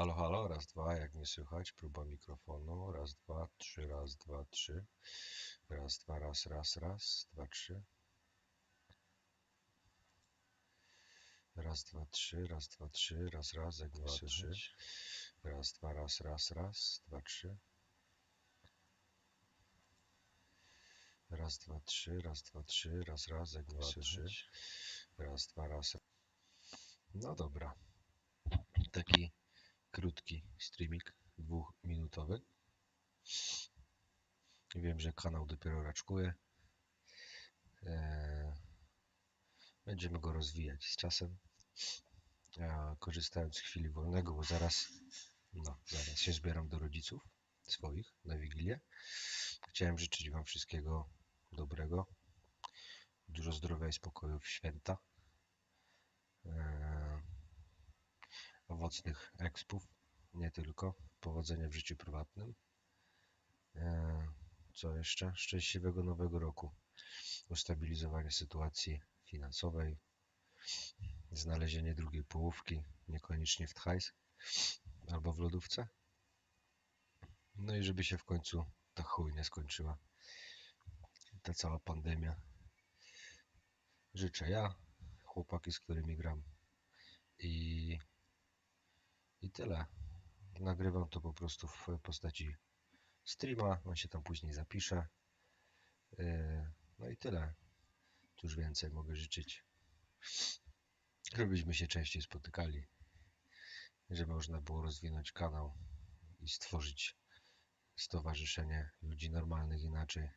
Halo, halo, raz, dwa, jak mnie słychać? Próba mikrofonu, raz, dwa, trzy, raz, dwa, trzy. Raz, dwa, raz, raz, raz, dwa, trzy. Raz, dwa, trzy, raz, dwa, trzy, raz, raz, jak mnie słychać? Raz, dwa, raz, raz, raz, dwa, trzy. Raz, dwa, trzy, raz, dwa, trzy, raz, raz, jak mnie słychać? Raz, dwa, raz. No dobra. Taki krótki streaming, dwuminutowy. Wiem, że kanał dopiero raczkuje. Eee, Będziemy go rozwijać z czasem. Ja korzystając z chwili wolnego, bo zaraz, no, zaraz się zbieram do rodziców swoich na Wigilię. Chciałem życzyć Wam wszystkiego dobrego. Dużo zdrowia i spokoju w święta. Owocnych ekspów, nie tylko. Powodzenia w życiu prywatnym. Eee, Co jeszcze? Szczęśliwego nowego roku. Ustabilizowanie sytuacji finansowej. Znalezienie drugiej połówki, niekoniecznie w hajs albo w lodówce. No i żeby się w końcu ta chujnia skończyła. Ta cała pandemia. Życzę ja, chłopaki, z którymi gram i, i tyle. Nagrywam to po prostu w postaci streama, on się tam później zapisze. Yy, No i tyle. Cóż więcej mogę życzyć. Żebyśmy się częściej spotykali. Żeby można było rozwinąć kanał i stworzyć stowarzyszenie ludzi normalnych inaczej.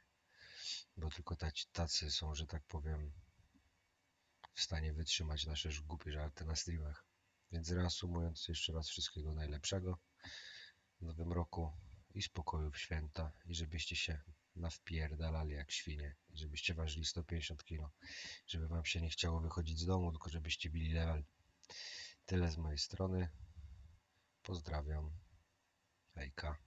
Bo tylko tacy są, że tak powiem, w stanie wytrzymać nasze głupie żarty na streamach. Więc reasumując, jeszcze raz wszystkiego najlepszego w nowym roku i spokoju w święta i żebyście się nawpierdalali jak świnie żebyście ważyli 150 kg, żeby wam się nie chciało wychodzić z domu, tylko żebyście bili level. Tyle z mojej strony. Pozdrawiam. Hejka.